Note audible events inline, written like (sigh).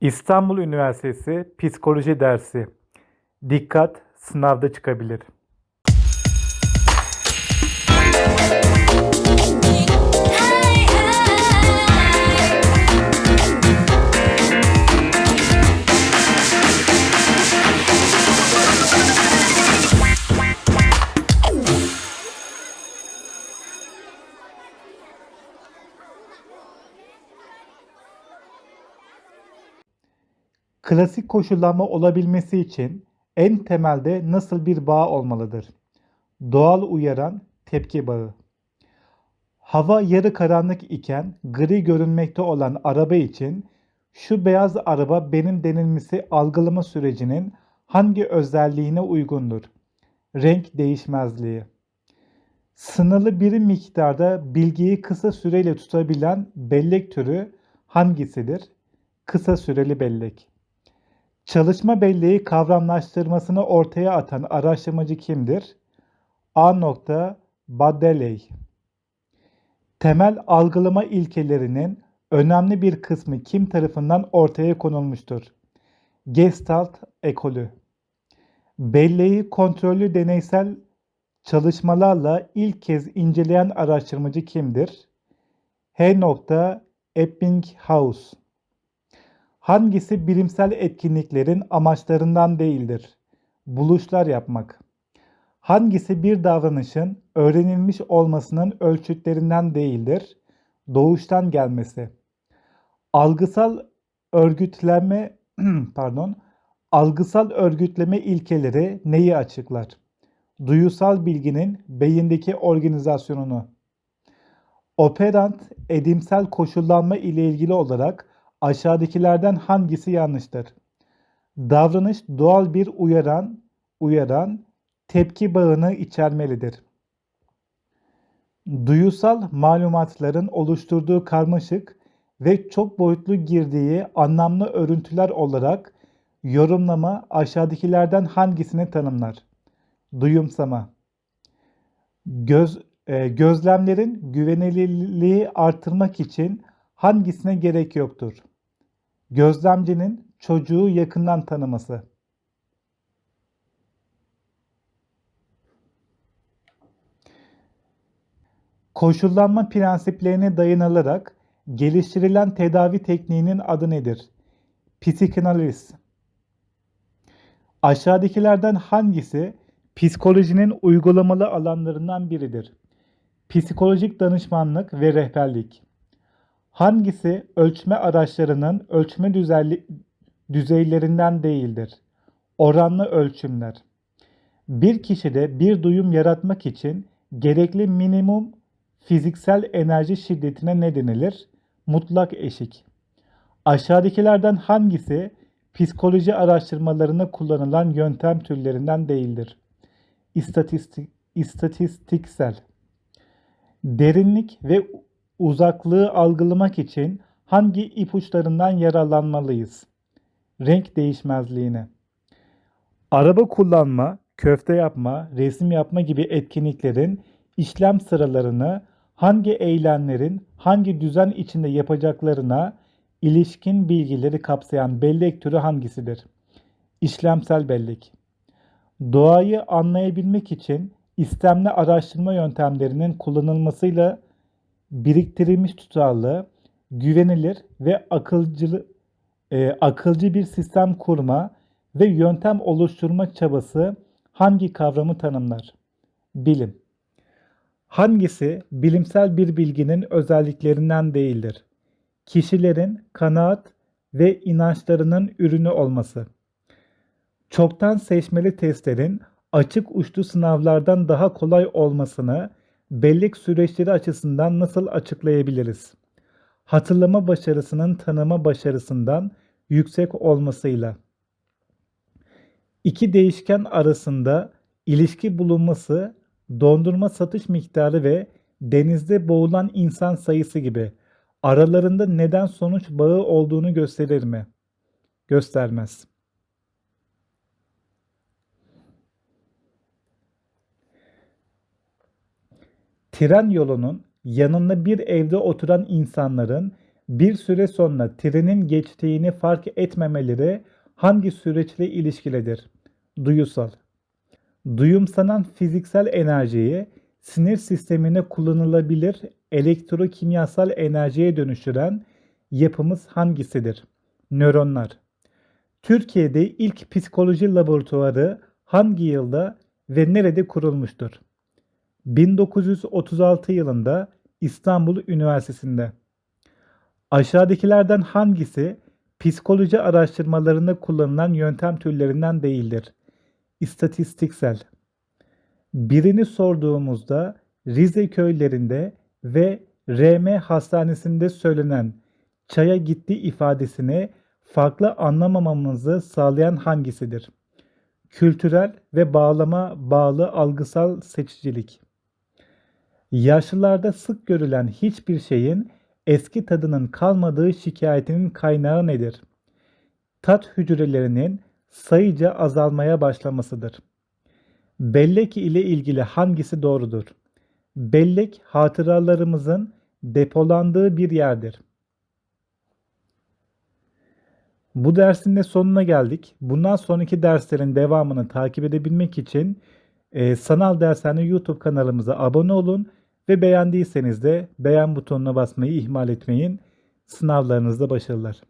İstanbul Üniversitesi Psikoloji dersi. Dikkat sınavda çıkabilir. Klasik koşullanma olabilmesi için en temelde nasıl bir bağ olmalıdır? Doğal uyaran tepki bağı. Hava yarı karanlık iken gri görünmekte olan araba için şu beyaz araba benim denilmesi algılama sürecinin hangi özelliğine uygundur? Renk değişmezliği. Sınırlı bir miktarda bilgiyi kısa süreyle tutabilen bellek türü hangisidir? Kısa süreli bellek. Çalışma belleği kavramlaştırmasını ortaya atan araştırmacı kimdir? A. Badeley. Temel algılama ilkelerinin önemli bir kısmı kim tarafından ortaya konulmuştur? Gestalt ekolü. Belleği kontrollü deneysel çalışmalarla ilk kez inceleyen araştırmacı kimdir? H. Ebbinghaus. Hangisi bilimsel etkinliklerin amaçlarından değildir? Buluşlar yapmak. Hangisi bir davranışın öğrenilmiş olmasının ölçütlerinden değildir? Doğuştan gelmesi. Algısal örgütleme (clears throat) pardon, algısal örgütleme ilkeleri neyi açıklar? Duyusal bilginin beyindeki organizasyonunu. Operant edimsel koşullanma ile ilgili olarak aşağıdakilerden hangisi yanlıştır? Davranış doğal bir uyaran, uyaran tepki bağını içermelidir. Duyusal malumatların oluşturduğu karmaşık ve çok boyutlu girdiği anlamlı örüntüler olarak yorumlama aşağıdakilerden hangisini tanımlar? Duyumsama. Göz, e, gözlemlerin güvenilirliği artırmak için hangisine gerek yoktur? Gözlemcinin çocuğu yakından tanıması. Koşullanma prensiplerine dayanılarak geliştirilen tedavi tekniğinin adı nedir? Psikanaliz. Aşağıdakilerden hangisi psikolojinin uygulamalı alanlarından biridir? Psikolojik danışmanlık ve rehberlik. Hangisi ölçme araçlarının ölçme düzeylerinden değildir? Oranlı ölçümler. Bir kişide bir duyum yaratmak için gerekli minimum fiziksel enerji şiddetine ne denilir? Mutlak eşik. Aşağıdakilerden hangisi psikoloji araştırmalarında kullanılan yöntem türlerinden değildir? İstatistik, istatistiksel. Derinlik ve uzaklığı algılamak için hangi ipuçlarından yararlanmalıyız? Renk değişmezliğine. Araba kullanma, köfte yapma, resim yapma gibi etkinliklerin işlem sıralarını hangi eylemlerin hangi düzen içinde yapacaklarına ilişkin bilgileri kapsayan bellek türü hangisidir? İşlemsel bellek. Doğayı anlayabilmek için istemli araştırma yöntemlerinin kullanılmasıyla biriktirilmiş tutarlı, güvenilir ve akılcı, e, akılcı bir sistem kurma ve yöntem oluşturma çabası hangi kavramı tanımlar? Bilim. Hangisi bilimsel bir bilginin özelliklerinden değildir? Kişilerin kanaat ve inançlarının ürünü olması. Çoktan seçmeli testlerin açık uçlu sınavlardan daha kolay olmasını bellek süreçleri açısından nasıl açıklayabiliriz? Hatırlama başarısının tanıma başarısından yüksek olmasıyla. İki değişken arasında ilişki bulunması dondurma satış miktarı ve denizde boğulan insan sayısı gibi aralarında neden sonuç bağı olduğunu gösterir mi? Göstermez. Tren yolunun yanında bir evde oturan insanların Bir süre sonra trenin geçtiğini fark etmemeleri hangi süreçle ilişkilidir? Duyusal. Duyumsanan fiziksel enerjiyi sinir sistemine kullanılabilir elektrokimyasal enerjiye dönüştüren yapımız hangisidir? Nöronlar. Türkiye'de ilk psikoloji laboratuvarı hangi yılda ve nerede kurulmuştur? 1936 yılında İstanbul Üniversitesi'nde. Aşağıdakilerden hangisi psikoloji araştırmalarında kullanılan yöntem türlerinden değildir? İstatistiksel. Birini sorduğumuzda Rize köylerinde ve RM hastanesinde söylenen çaya gitti ifadesini farklı anlamamamızı sağlayan hangisidir? Kültürel ve bağlama bağlı algısal seçicilik. Yaşlılarda sık görülen hiçbir şeyin eski tadının kalmadığı şikayetinin kaynağı nedir? Tat hücrelerinin sayıca azalmaya başlamasıdır. Bellek ile ilgili hangisi doğrudur? Bellek hatıralarımızın depolandığı bir yerdir. Bu dersin de sonuna geldik. Bundan sonraki derslerin devamını takip edebilmek için e, Sanal Dershane YouTube kanalımıza abone olun ve beğendiyseniz de beğen butonuna basmayı ihmal etmeyin. Sınavlarınızda başarılar.